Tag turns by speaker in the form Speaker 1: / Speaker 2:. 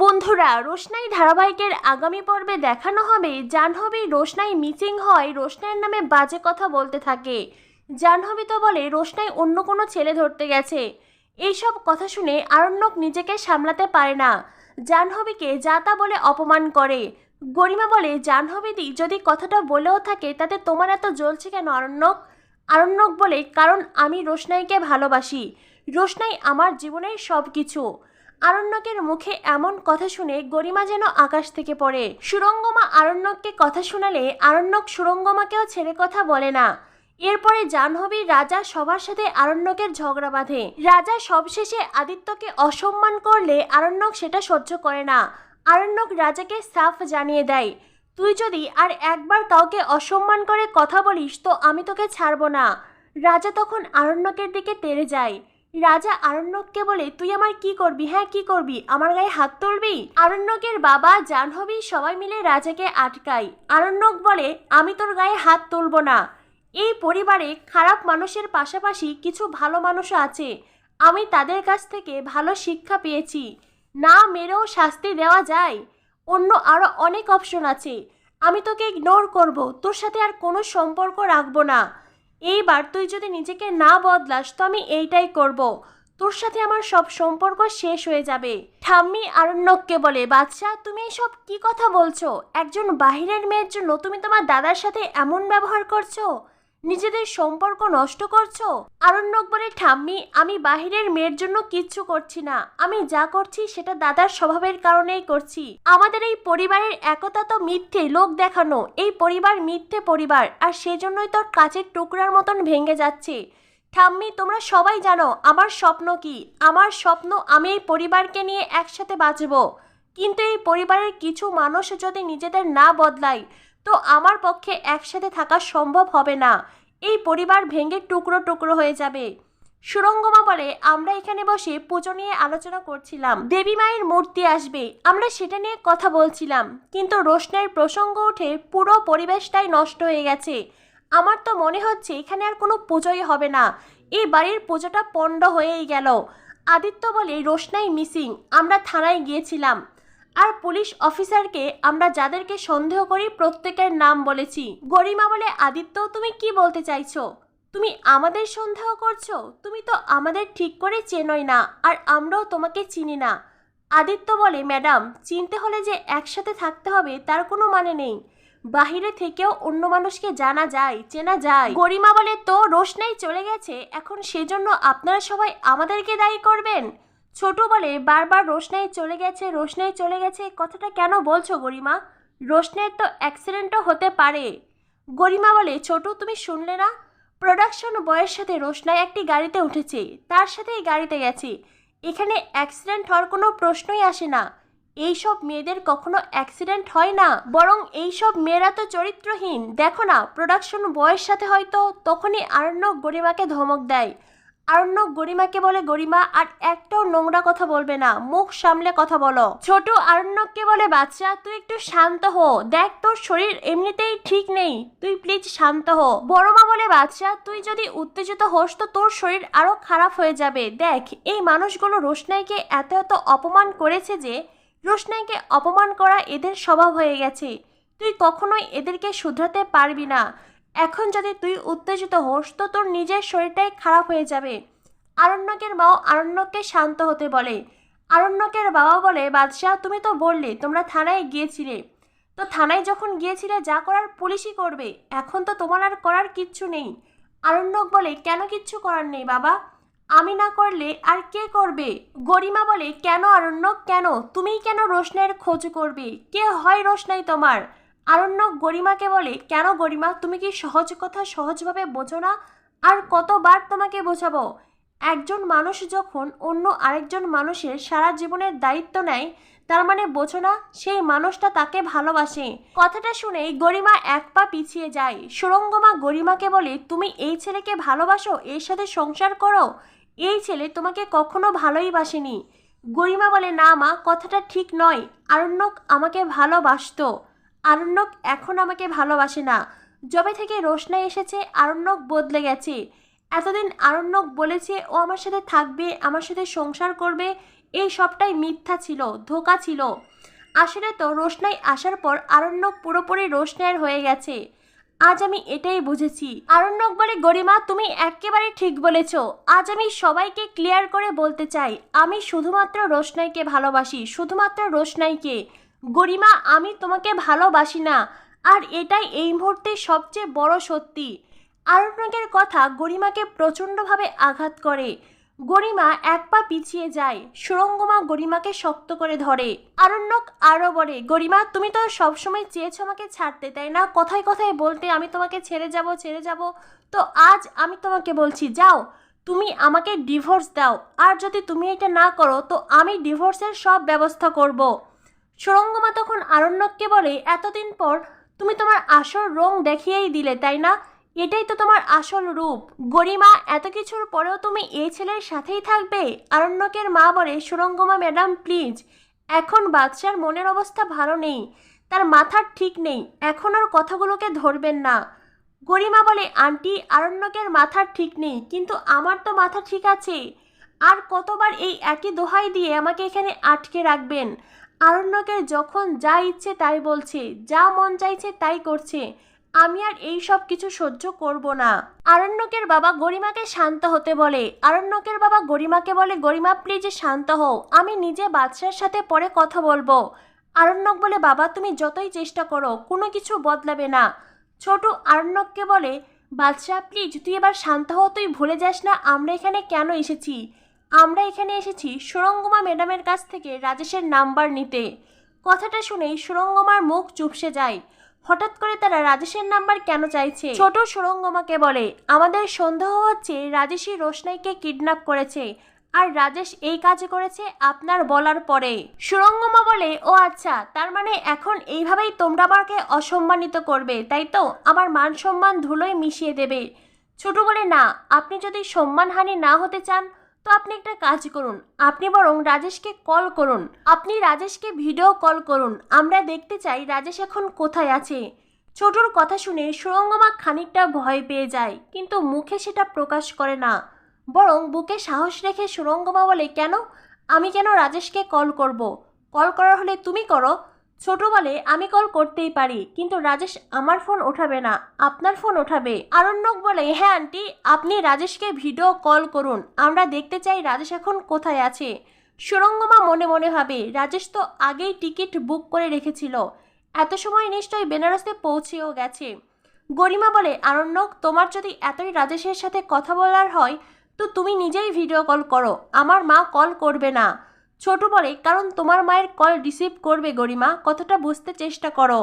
Speaker 1: বন্ধুরা, রোশনাই ধারাবাহিকের আগামী পর্বে দেখানো হবে জাহ্নবী রোশনাই মিসিং হয়, রোশনাইয়ের নামে বাজে কথা বলতে থাকে। জাহ্নবী তো বলে, রোশনাই অন্য কোনো ছেলে ধরতে গেছে। এইসব কথা শুনে আরণ্যক নিজেকে সামলাতে পারে না। জাহ্নবীকে যা তা বলে অপমান করে। গরিমা বলে জাহ্নবীদি যদি কথাটা বলেও থাকে, তাতে তোমার এত জ্বলছে কেন আরণ্যক? আরণ্যক বলে, কারণ আমি রোশনাইকে ভালোবাসি। রোশনাই আমার জীবনের সব কিছু আরণ্যকের মুখে এমন কথা শুনে গরিমা যেন আকাশ থেকে পড়ে। সুরঙ্গমা আরণ্যককে কথা শোনালে আরণ্যক সুরঙ্গমাকেও ছেড়ে কথা বলে না। এরপরে জাহ্নবী রাজা সবার সাথে আরণ্যকের ঝগড়া বাঁধে। রাজা সবশেষে আদিত্যকে অসম্মান করলে আরণ্যক সেটা সহ্য করে না। আরণ্যক রাজাকে সাফ জানিয়ে দেয়, তুই যদি আর একবার কাউকে অসম্মান করে কথা বলিস তো আমি তোকে ছাড়বো না। রাজা তখন আরণ্যকের দিকে তেড়ে যায়। রাজা আরণ্যককে বলে, তুই আমার কি করবি? হ্যাঁ কি করবি? আমার গায়ে হাত তুলবি? আরণ্যকের বাবা জাহ্নবী সবাই মিলে রাজাকে আটকায়। আরণ্যক বলে, আমি তোর গায়ে হাত তুলবো না। এই পরিবারে খারাপ মানুষের পাশাপাশি কিছু ভালো মানুষও আছে। আমি তাদের কাছ থেকে ভালো শিক্ষা পেয়েছি। না মেরেও শাস্তি দেওয়া যায়। অন্য আরও অনেক অপশন আছে। আমি তোকে ইগনোর করব। তোর সাথে আর কোনো সম্পর্ক রাখব না। এইবার তুই যদি নিজেকে না বদলাস, তো আমি এইটাই করব। তোর সাথে আমার সব সম্পর্ক শেষ হয়ে যাবে। ঠাম্মি আরণ্যককে বলে, বাদশাহ, তুমি এসব কি কথা বলছো? একজন বাহিরের মেয়ের জন্য তুমি তোমার দাদার সাথে এমন ব্যবহার করছ? নিজেদের সম্পর্ক নষ্ট করছ? আরণ্যক বলে ঠাম্মি, আমি বাহিরের মেয়ের জন্য কিচ্ছু করছি না। আমি যা করছি সেটা দাদার স্বভাবের কারণেই করছি। আমাদের এই পরিবারের একতা তো মিথ্যে, লোক দেখানো। এই পরিবার মিথ্যে পরিবার, আর সেজন্যই তোর কাচের টুকরার মতন ভেঙে যাচ্ছে। ঠাম্মি, তোমরা সবাই জানো, আমার স্বপ্ন কি? আমার স্বপ্ন, আমি এই পরিবারকে নিয়ে একসাথে বাঁচব। কিন্তু এই পরিবারের কিছু মানুষ যদি নিজেদের না বদলায় তো আমার পক্ষে একসাথে থাকা সম্ভব হবে না। এই পরিবার ভেঙে টুকরো টুকরো হয়ে যাবে। সুরঙ্গমা বলে, আমরা এখানে বসে পুজো নিয়ে আলোচনা করছিলাম। দেবী মায়ের মূর্তি আসবে। আমরা সেটা নিয়ে কথা বলছিলাম। কিন্তু রোশনের প্রসঙ্গ উঠে পুরো পরিবেশটাই নষ্ট হয়ে গেছে। আমার তো মনে হচ্ছে এখানে আর কোনো পুজোই হবে না। এই বাড়ির পুজোটা পণ্ড হয়েই গেল। আদিত্য বলে, রোশনাই মিসিং। আমরা থানায় গিয়েছিলাম। আর পুলিশ অফিসারকে আমরা যাদেরকে সন্দেহ করি প্রত্যেকের নাম বলেছি। গরিমা বলে, আদিত্য, তুমি কি বলতে চাইছো? তুমি আমাদের সন্দেহ করছ? তুমি তো আমাদের ঠিক করে চেনোই না, আর আমরাও তোমাকে চিনি না। আদিত্য বলে, ম্যাডাম, চিনতে হলে যে একসাথে থাকতে হবে, তার কোনো মানে নেই। বাহিরে থেকেও অন্য মানুষকে জানা যায়, চেনা যায়। গরিমা বলে, তো রোশনাই চলে গেছে, এখন সেজন্য আপনারা সবাই আমাদেরকে দায়ী করবেন? ছোট বলে বারবার রোশনাই চলে গেছে, রোশনাই চলে গেছে কথাটা কেন বলছো গরিমা? রোশনের তো অ্যাক্সিডেন্টও হতে পারে। গরিমা বলে, ছোট, তুমি শুনলে না? প্রোডাকশন বয়ের সাথে রোশনাই একটি গাড়িতে উঠেছে, তার সাথে এই গাড়িতে গেছে। এখানে অ্যাক্সিডেন্ট হওয়ার কোনো প্রশ্নই আসে না। এইসব মেয়েদের কখনো অ্যাক্সিডেন্ট হয় না, বরং এইসব মেয়েরা তো চরিত্রহীন। দেখো না প্রোডাকশন বয়ের সাথে হয়তো তখনই আরণ্যক গরিমাকে ধমক দেয়। আরণ্যক গরিমাকে বলে গরিমা আর একটাও নোংরা কথা বলবে না, মুখ সামলে কথা বলো। ছোট আরণ্যককে বলে, বাচ্চা, তুই একটু শান্ত হো। দেখ, তোর শরীর এমনিতেই ঠিক নেই, তুই প্লিজ শান্ত হো। বড় মা বলে, বাচ্চা, তুই যদি উত্তেজিত হোস, তো তোর শরীর আরও খারাপ হয়ে যাবে। দেখ, এই মানুষগুলো রোশনাইকে এত এত অপমান করেছে যে, রোশনাইকে অপমান করা এদের স্বভাব হয়ে গেছে। তুই কখনোই এদেরকে শুধরাতে পারবি না। এখন যদি তুই উত্তেজিত হোস, তো তোর নিজের শরীরটাই খারাপ হয়ে যাবে। আরণ্যকের মাও আরণ্যককে শান্ত হতে বলে। আরণ্যকের বাবা বলে, বাদশাহ, তুমি তো বললে, তোমরা থানায় গিয়েছিলে। তো থানায় যখন গিয়েছিলে, যা করার পুলিশই করবে। এখন তো তোমার আর করার কিচ্ছু নেই। আরণ্যক বলে, কেন কিচ্ছু করার নেই বাবা? আমি না করলে আর কে করবে? গরিমা বলে, কেন আরণ্যক? কেন? তুমিই কেন রোশনাইয়ের খোঁজ করবে? কে হয় রোশনাই তোমার? আরণ্যক গরিমাকে বলে, কেন গরিমা? তুমি কি সহজ কথা সহজভাবে বোঝো না? আর কতবার তোমাকে বোঝাবো? একজন মানুষ যখন অন্য আরেকজন মানুষের সারা জীবনের দায়িত্ব নেয়, তার মানে বোঝো না, সেই মানুষটা তাকে ভালোবাসে। কথাটা শুনেই গরিমা এক পা পিছিয়ে যায়। সুরঙ্গমা গরিমাকে বলে, তুমি এই ছেলেকে ভালোবাসো? এর সাথে সংসার করো? এই ছেলে তোমাকে কখনো ভালোই বাসেনি। গরিমা বলে, না মা, কথাটা ঠিক নয়। আরণ্যক আমাকে ভালোবাসতো। আরণ্যক এখন আমাকে ভালোবাসে না। যবে থেকে রোশনাই এসেছে, আরণ্যক বদলে গেছে। এতদিন আরণ্যক বলেছে, ও আমার সাথে থাকবে, আমার সাথে সংসার করবে। এই সবটাই মিথ্যা ছিল, ধোকা ছিল। আসলে তো রোশনাই আসার পর আরণ্যক পুরোপুরি রোশনাইয়ের হয়ে গেছে। আজ আমি এটাই বুঝেছি। আরণ্যক বলে, গরিমা, তুমি একেবারে ঠিক বলেছ। আজ আমি সবাইকে ক্লিয়ার করে বলতে চাই, আমি শুধুমাত্র রোশনাইকে ভালোবাসি, শুধুমাত্র রোশনাইকে। গরিমা, আমি তোমাকে ভালোবাসি না। আর এটাই এই মুহূর্তে সবচেয়ে বড় সত্যি। আরণ্যকের কথা গরিমাকে প্রচণ্ডভাবে আঘাত করে। গরিমা এক পা পিছিয়ে যায়। সুরঙ্গমা গরিমাকে শক্ত করে ধরে। আরণ্যক আরও বলে, গরিমা, তুমি তো সবসময় চেয়েছো আমাকে ছাড়তে, তাই না? কথায় কথায় বলতে, আমি তোমাকে ছেড়ে যাব ছেড়ে যাব। তো আজ আমি তোমাকে বলছি, যাও, তুমি আমাকে ডিভোর্স দাও। আর যদি তুমি এটা না করো, তো আমি ডিভোর্সের সব ব্যবস্থা করব। সুরঙ্গমা তখন আরণ্যককে বলে, এতদিন পর তুমি তোমার আসল রং দেখিয়েই দিলে, তাই না? এটাই তো তোমার আসল রূপ। গরিমা, এত কিছুর পরেও তুমি এই ছেলের সাথেই থাকবে? আরণ্যকের মা বলে, সুরঙ্গমা ম্যাডাম, প্লিজ, এখন বাদশার মনের অবস্থা ভালো নেই। তার মাথার ঠিক নেই। এখন ওর কথাগুলোকে ধরবেন না। গরিমা বলে, আন্টি, আরণ্যকের মাথার ঠিক নেই, কিন্তু আমার তো মাথা ঠিক আছে। আর কতবার এই একই দোহাই দিয়ে আমাকে এখানে আটকে রাখবেন? আরণ্যকের যখন যা ইচ্ছে তাই বলছে, যা মন চাইছে তাই করছে। আমি আর এই সব কিছু সহ্য করব না। আরণ্যকের বাবা গরিমাকে শান্ত হতে বলে। আরণ্যকের বাবা গরিমাকে বলে, গরিমা প্লিজ শান্ত হও। আমি নিজে বাদশার সাথে পরে কথা বলব। আরণ্যক বলে, বাবা, তুমি যতই চেষ্টা করো, কোনো কিছু বদলাবে না। ছোট আরণ্যককে বলে বাদশাহ প্লিজ তুই এবার শান্ত হও, তুই ভুলে যাস না, আমরা এখানে কেন এসেছি? আমরা এখানে এসেছি সুরঙ্গমা ম্যাডামের কাছ থেকে রাজেশের নাম্বার নিতে। কথাটা শুনেই সুরঙ্গমার মুখ চুপসে যায়। হঠাৎ করে তারা রাজেশের নাম্বার কেন চাইছে? ছোট সুরঙ্গমাকে বলে, আমাদের সন্দেহ হচ্ছে রাজেশই রোশনাইকে কিডন্যাপ করেছে। আর রাজেশ এই কাজ করেছে আপনার বলার পরে। সুরঙ্গমা বলে, ও আচ্ছা তার মানে এখন এইভাবেই তোমরা আমাকে অসম্মানিত করবে, তাই তো? আমার মান সম্মান ধুলোয় মিশিয়ে দেবে। ছোট বলে, না, আপনি যদি সম্মানহানি না হতে চান তো আপনি একটা কাজ করুন। আপনি বরং রাজেশকে কল করুন। আপনি রাজেশকে ভিডিও কল করুন। আমরা দেখতে চাই রাজেশ এখন কোথায় আছে। ছোটর কথা শুনে সুরঙ্গমা খানিকটা ভয় পেয়ে যায়, কিন্তু মুখে সেটা প্রকাশ করে না। বরং বুকে সাহস রেখে সুরঙ্গমা বলে, কেন? আমি কেন রাজেশকে কল করব? কল করার হলে তুমি করো। ছোট বলে আমি কল করতেই পারি, কিন্তু রাজেশ আমার ফোন ওঠাবে না, আপনার ফোন ওঠাবে। আরণ্যক বলে হ্যাঁ আন্টি, আপনি রাজেশকে ভিডিও কল করুন, আমরা দেখতে চাই রাজেশ এখন কোথায় আছে। সুরঙ্গমা মনে মনে হবে রাজেশ তো আগেই টিকিট বুক করে রেখেছিল, এত সময় নিশ্চয়ই বেনারসে পৌঁছেও গেছে। গরিমা বলে, আরণ্যক, তোমার যদি এতই রাজেশের সাথে কথা বলার হয়, তো তুমি নিজেই ভিডিও কল করো, আমার মা কল করবে না। ছোট বলে কারণ তোমার মায়ের কল রিসিভ করবে গরিমা কথাটা বুঝতে চেষ্টা করো।